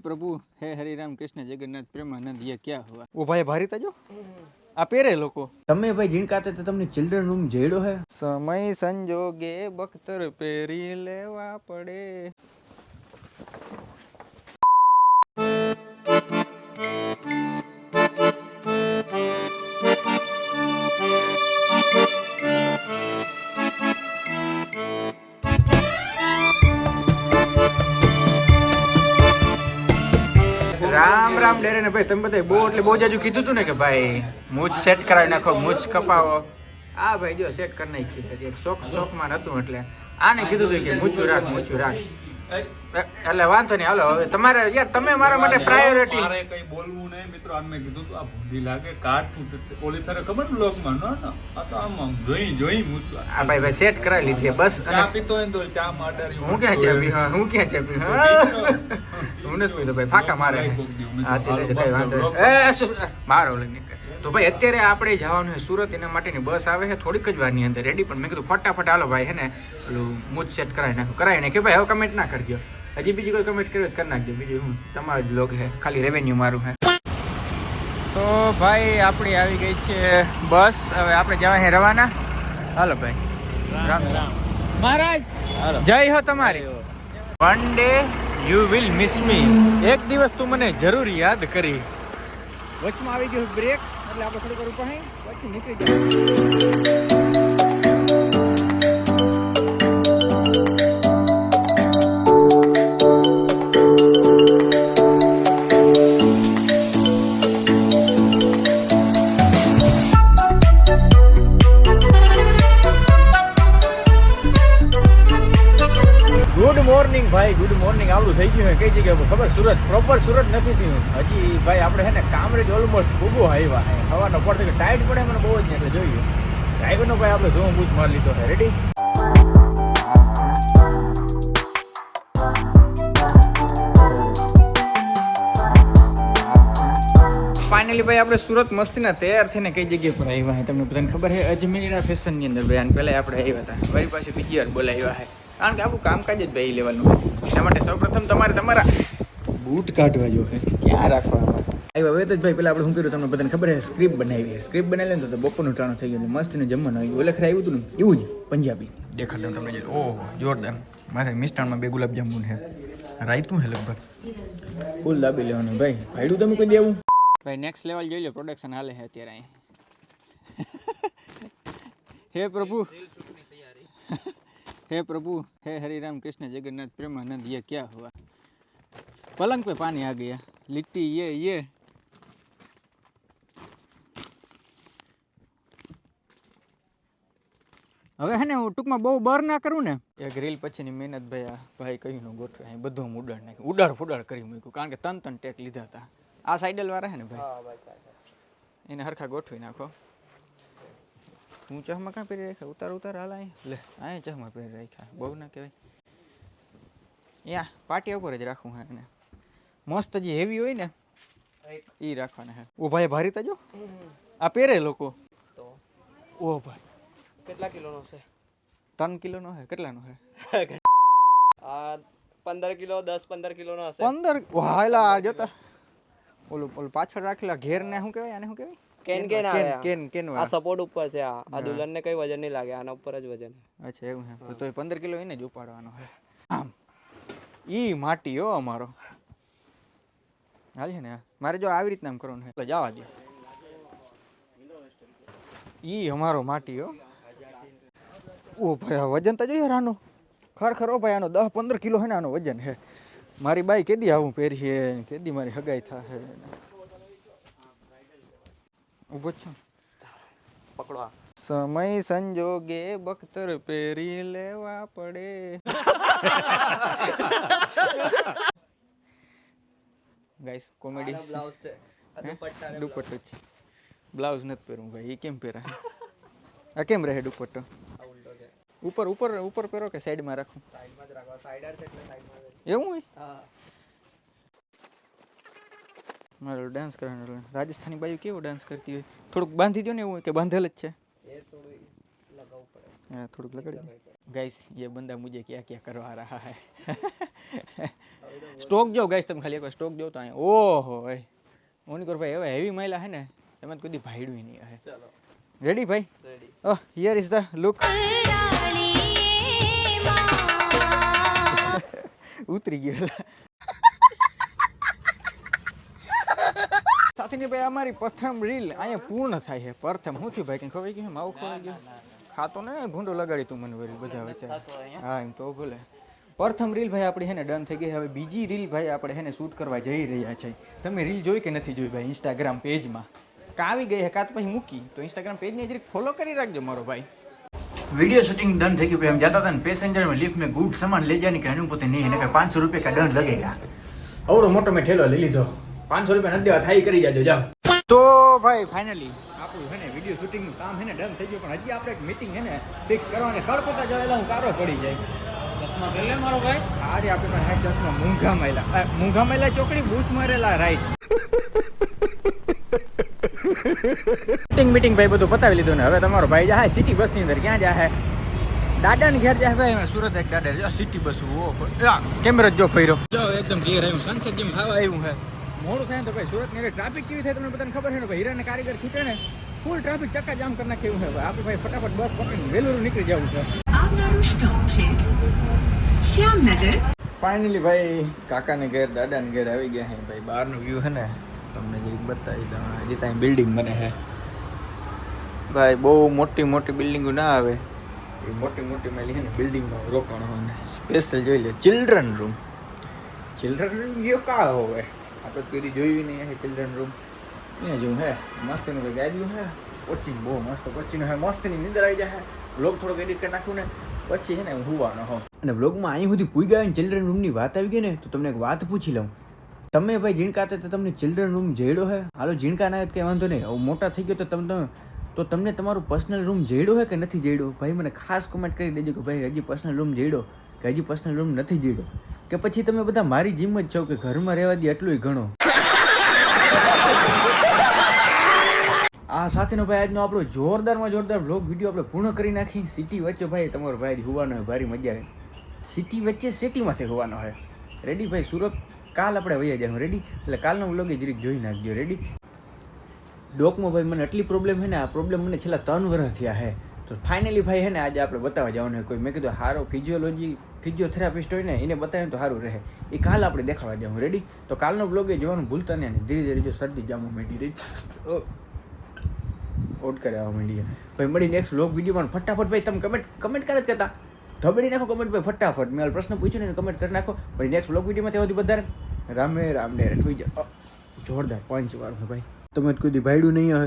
પ્રભુ હે હરિરામ કૃષ્ણ જગન્નાથ પ્રેમાનંદ યે ક્યાં હોવા ઓ ભાઈ ભારી તાજો? આ પેરે લોકો. તમે ભાઈ જીણકાતે તો તમને ચિલ્ડ્રન રૂમ જેડો હે? સમય સંજોગે બખ્તર પેરી લેવા પડે. રામ રામ ડેરે ને ભાઈ, તમે બધા બહુ એટલે બહુ જાજુ કીધું હતું ને કે ભાઈ, મૂજ સેટ કરાવી નાખો, મૂજ કપાવો. આ ભાઈ જો સેટ કરી નાખી એક શોખ, શોખમાં હતું એટલે. આને કીધું હતું કે મૂછું રાખ મૂછું રાખ. એટલે વાંધો નહીં હાલો હવે તમારે યાર તમે મારા માટે પ્રાયોરિટી મારે કઈ બોલવું નહીં મિત્રો આમ મેં કીધું તું આ ભૂંડી લાગે તો ઓલી તારે ખબર ને લોકમાં ન ન આ તો આમ આમ જોઈ જોઈ મૂકવા આ ભાઈ ભાઈ સેટ કરાવી લીધી બસ ચા પીતો હોય ને તો ચા માટે હું ક્યાં છે અભી? હા, હું ક્યાં છે અભી? હા. નથી પીતો ભાઈ ફાકા મારે હા, તે લઈ કઈ વાંધો. એ, મારો લઈ નીકળ. તો ભાઈ અત્યારે આપણે જવાનું છે સુરત એના માટેની બસ આવે છે. થોડીક જ વારની અંદર રેડી પણ મેં કીધું ફટાફટ હાલો ભાઈ હે ને પેલું મૂજ સેટ કરાવી નાખો. કરાવી નાખે ભાઈ હવે કમેન્ટ ના કરજો. હજી બીજી કોઈ કમેન્ટ કર્યો કરી નાખજો. બીજું હું તમારો જ લોગ છે. ખાલી રેવન્યુ મારું છે. તો ભાઈ આપણી આવી ગઈ છે બસ. હવે આપણે જવા છે રવાના. હાલો ભાઈ. રામ રામ. મહારાજ! જય હો તમારી. One day you will miss me એક દિવસ તું મને જરૂર યાદ કરી. વચમાં આવી ગયું બ્રેક એટલે આપણે થોડું કરવું પડે પછી નીકળી જાય ખબર, સુરત પ્રોપર સુરત નથી થયું. હજી ભાઈ આપણે છે ને કામરેજ ઓલમોસ્ટ ભૂગો આવ્યા છે. હવાનો પડતો ટાઈટ પડે મને બહુ જ નહીં એટલે જોઈએ. ડ્રાઈવરનો ભાઈ આપણે ધૂમ બૂથ મારી લીધો છે. રેડી ફાઇનલી ભાઈ આપણે સુરત મસ્તીના તૈયાર થઈને કઈ જગ્યાએ પર આવ્યા છે? તમને બધાને ખબર છે, અજમેરના ફેશનની અંદર ભાઈ આને પહેલાં આપણે આવ્યા હતા. મારી પાસે બીજી વાર બોલાવ્યા છે. કારણ કે આપણું કામકાજ જ ભાઈ લેવાનું એના માટે સૌપ્રથમ તમારે તમારા બૂટ કાઢવા જો ક્યાં રાખવા આવ્યા હવે તો ભાઈ પેલા આપણે શું કર્યું તમને બધાને ખબર છે સ્ક્રિપ્ટ બનાવી સ્ક્રિપ્ટ બનાવી ને તો બપોરનું ટાણું થઈ ગયું મસ્ત ને જમવાનું આવ્યું ઓલે ખરા આવ્યું હતું ને? એવું જ પંજાબી. દેખાડ તમને ઓહો જોરદાર. મારે મિષ્ટાનમાં બે ગુલાબ ગુલાબજાંબુ છે રાયતું છે લગભગ. ફૂલ લાબી લેવાનું ભાઈ. ભાઈડું તમે કોઈ દેવું? ભાઈ નેક્સ્ટ લેવલ જોઈ લો પ્રોડક્શન હાલે છે અત્યારે અહીં. હે પ્રભુ. હે પ્રભુ હે હરિરામ કૃષ્ણ જગન્નાથ પ્રેમાનંદ યે ક્યાં હુઆ पलंग पे पानी आ गया लिट्टी ये ये હવે હે ને હું ટૂંકમાં બહુ બર ના કરું ને એક રીલ પછીની મહેનત ભાઈ આ ભાઈ કહ્યું નું ગોઠવે અહીં બધું હું ઉડાડ નાખ્યું ઉડાડ ફુડાડ કરી મૂક્યું કારણ કે તન તન ટેક લીધા હતા આ સાઈડલ વાળા હે ને ભાઈ એને હરખા ગોઠવી નાખો તું ચશ્મા કાં પહેરી રાખ્યા ઉતાર ઉતાર હાલ અહીં લે અહીં ચશ્મા પહેરી રાખ્યા બહુ ના કહેવાય યા પાટિયા ઉપર જ રાખવું હે એને મસ્ત જે હેવી હોય ને એ રાખવાના હે. ઓ ભાઈ ભારી તાજો? આ પહેરે લોકો? તો? ઓ ભાઈ. કેટલા કિલોનો છે? ત્રણ કિલોનો હે કેટલાનો હે? આ પંદર કિલો દસ પંદર કિલોનો હશે. પંદર? હાલા જોતા. ઓલું ઓલું પાછળ રાખેલા ઘેર ને શું કહેવાય? આને શું કહેવાય? કેન કેન આવે. કેન આ. કેન કેન આ સપોર્ટ ઉપર છે આ આ દુલ્હન ને કઈ વજન નહીં લાગે આના ઉપર જ વજન અચ્છા એવું હે. તો એ પંદર કિલો એને જ ઉપાડવાનો હે. આમ. ઈ માટી હો અમારો. હાલ છે ને મારે જો આવી રીતના કરવાનું છે. એટલે જવા દે ઈ અમારો માટી હો. ઓ ભાઈ વજન તો જોઈએ આનો ખરેખર ઓ ભાઈ આનો દસ પંદર કિલો હે ને આનો વજન હે મારી બાઈ કેદી આવું પહેરીએ કેદી મારી હગાઈ થશે ઊભો છું. પકડો સમય સંજોગે બખ્તર પહેરી લેવા પડે. ગાઈસ કોમેડી બ્લાઉઝ છે. દુપટ્ટો છે. બ્લાઉઝ નથી પહેરું ભાઈ. એ કેમ પહેરા? આ કેમ રહે દુપટ્ટો? ઉપર ઉપર ઉપર પહેરો કે સાઈડમાં રાખો? સાઈડમાં જ રાખો. સાઈડર છે એટલે સાઈડમાં એવું હોય? હા. મારો ડાન્સ કરવાનો રાજસ્થાની બાઈ કેવો ડાન્સ કરતી હોય? થોડુંક બાંધી દો ને એવું કે બાંધેલ જ છે? હા થોડુંક લગાડી ગાઈસ એ બંદા મુજે ક્યાં ક્યાં કરવા રહા હે સ્ટોક જો ગાઈસ તમે ખાલી એકવાર સ્ટોક જો તો અહીંયા. ઓહો ભાઈ ઓનકોર ભાઈ હવે હેવી મહિલા હે ને તમે તો કદી ભાઈડવી નહીં હે. રેડી ભાઈ? Ready oh here is the look ઉતરી ગયો સાથીની ભાઈ અમારી પ્રથમ રીલ અહીંયા પૂર્ણ થાય છે. પ્રથમ. હું થયું ભાઈ કઈ ખબર ગયું માવું ખવાઈ ગયું? ખાતો ને ભૂંડો લગાડી તું મને બધા વચ્ચે. હા એમ તો ભૂલે. પ્રથમ રીલ ભાઈ આપણી હેને ડન થઈ ગઈ. હવે બીજી રીલ ભાઈ આપણે હેને શૂટ કરવા જઈ રહ્યા છે. તમે રીલ જોઈ કે નથી જોઈ ભાઈ? ઇન્સ્ટાગ્રામ પેજમાં કાવી ગઈ કાત પછી મૂકી. તો ઇન્સ્ટાગ્રામ પેજને જરીક ફોલો કરી રાખજો મારો ભાઈ. વીડિયો શૂટિંગ ડન થઈ ગયું ભાઈ એમ જતા હતા ને પેસેન્જર લિફ્ટ મેં ગુડ સામાન લઈ જાય કે હજુ પોતે નહીં એને પાંચસો રૂપિયા કા દંડ લગેગા અવડો મોટો મેં ઠેલો લઈ લીધો. પાંચસો રૂપિયા નથી થાય કરી જાજો જાઓ. તો ભાઈ ફાઇનલી આપણું હે ને વીડિયો શૂટિંગનું કામ હે ને ડન થઈ ગયું પણ હજી આપણે એક મિટિંગ હે ને ફિક્સ કરવાને કડકોટા જવેલા હું કારો પડી જાય. ચશ્મા મારો ભાઈ. અરે આપણે હાથ ચશ્મા મૂંઘા મહિલા મૂંઘા ચોકડી બૂચ મારેલા રાઈટ મીટિંગ મીટિંગ ભાઈ બધું પતાવી લીધું ને. હવે તમારો ભાઈ જાય સિટી બસની અંદર. ક્યાં જાય દાદા ને ઘેર જાય ભાઈ. સુરત એક દાદા જો સિટી બસ ઓ કેમેરો જો ફર્યો. જો એકદમ ક્લિયર આવ્યું સંસદ જેમ ખાવા આવ્યું હે. મોડું થાય તો ભાઈ સુરતની ટ્રાફિક કેવી થાય તમને બધાને ખબર છે ને? ભાઈ હીરાને કારીગર છૂટે ને ફૂલ ટ્રાફિક ચક્કા જામ કરી નાખે એવું છે. આપણે ભાઈ ફટાફટ બસ પકડીને વેલું નીકળી જવું છે. ફાઇનલી ભાઈ, કાકાને ઘેર, દાદાને ઘેર આવી ગયા હે. ભાઈ, બહારનો વ્યૂ હે ને, તમને જરીક બતાવી દઉં. હજી ત્યાં બિલ્ડિંગ બને છે. ભાઈ, બહુ મોટી મોટી બિલ્ડિંગો ના આવે. એ મોટી મોટી મેલી છે ને બિલ્ડિંગમાં રોકાણ હોય ને. સ્પેશિયલ જોઈ લે ચિલ્ડ્રન રૂમ ચિલ્ડ્રન રૂમ યો કા હોવે? આપણે કોઈ જોયું નહીં હે ચિલ્ડ્રન રૂમ અહીંયા જોઉં હે, મસ્તનું કંઈ ગાડ્યું હે? કોચિંગ બહુ મસ્ત. કોચિંગ હવે મસ્તની નીંદર આવી જાય બ્લોગ થોડોક એડિટ કરી નાખું ને. પછી છે ને હું હોવાનો હો અને બ્લોગમાં અહીં સુધી પૂઈ ગયા ચિલ્ડ્રન રૂમની વાત આવી ગઈ ને, તો તમને એક વાત પૂછી લઉં. તમે ભાઈ જીણકા તો તમને ચિલ્ડ્રન રૂમ જેડો હે? હાલો, જીણકા ના કંઈ વાંધો નહીં. હવે મોટા થઈ ગયો તો તમે તમે તો તમને તમારું પર્સનલ રૂમ જેડો હે કે નથી જેડો? ભાઈ મને ખાસ કોમેન્ટ કરી દેજો કે ભાઈ હજી પર્સનલ રૂમ જેડો કે હજી પર્સનલ રૂમ નથી જેડો? કે પછી તમે બધા મારી જીમ જ છો કે ઘરમાં રહેવા દે એટલું ઘણો? આ સાથેનો ભાઈ આજનો આપણો જોરદારમાં જોરદાર વ્લોગ વીડિયો આપણે પૂર્ણ કરી નાખી. સિટી વચ્ચે ભાઈ તમારો ભાઈ હોવાનો હોય ભારી મજા આવે સિટી વચ્ચે સિટીમાંથી હોવાનો હોય રેડી ભાઈ, સુરત કાલ આપણે વહી જાય રેડી એટલે કાલનો વ્લોગ જરીક જોઈ નાખજો. રેડી ડોકમાં ભાઈ મને આટલી પ્રોબ્લેમ છે ને, આ પ્રોબ્લેમ મને છેલ્લા ત્રણ વર્ષ થયા છે. તો ફાઇનલી ભાઈ હે ને, આજે આપણે બતાવવા જવાનું કોઈ મેં કીધું સારો ફિઝિયોલોજી ફિઝિયોથેરાપિસ્ટ હોય ને, એને બતાવ્યું તો સારું રહે. એ કાલ આપણે દેખાવા જાઉં રેડી તો કાલનો બ્લોગ એ જોવાનું ભૂલતા નહીં ધીરે ધીરે જો શરદી જામો માંડી રહી. ઓટ કરે આવવા માંડીએ ભાઈ મળી નેક્સ્ટ લોક વિડીયોમાં ફટાફટ ભાઈ તમે કમેન્ટ કમેન્ટ કરે જ કરતા? ધબડી નાખો કમેન્ટ ભાઈ ફટાફટ. મેં પ્રશ્ન પૂછ્યો ને કમેન્ટ કરી નાખો. ભાઈ નેક્સ્ટ લોક વિડીયોમાં ત્યાં સુધી વધારે રામે રામ ને હોઈ જોરદાર પાંચ વાર ભાઈ. તમે કોઈ દી ભાઈડું નહીં હવે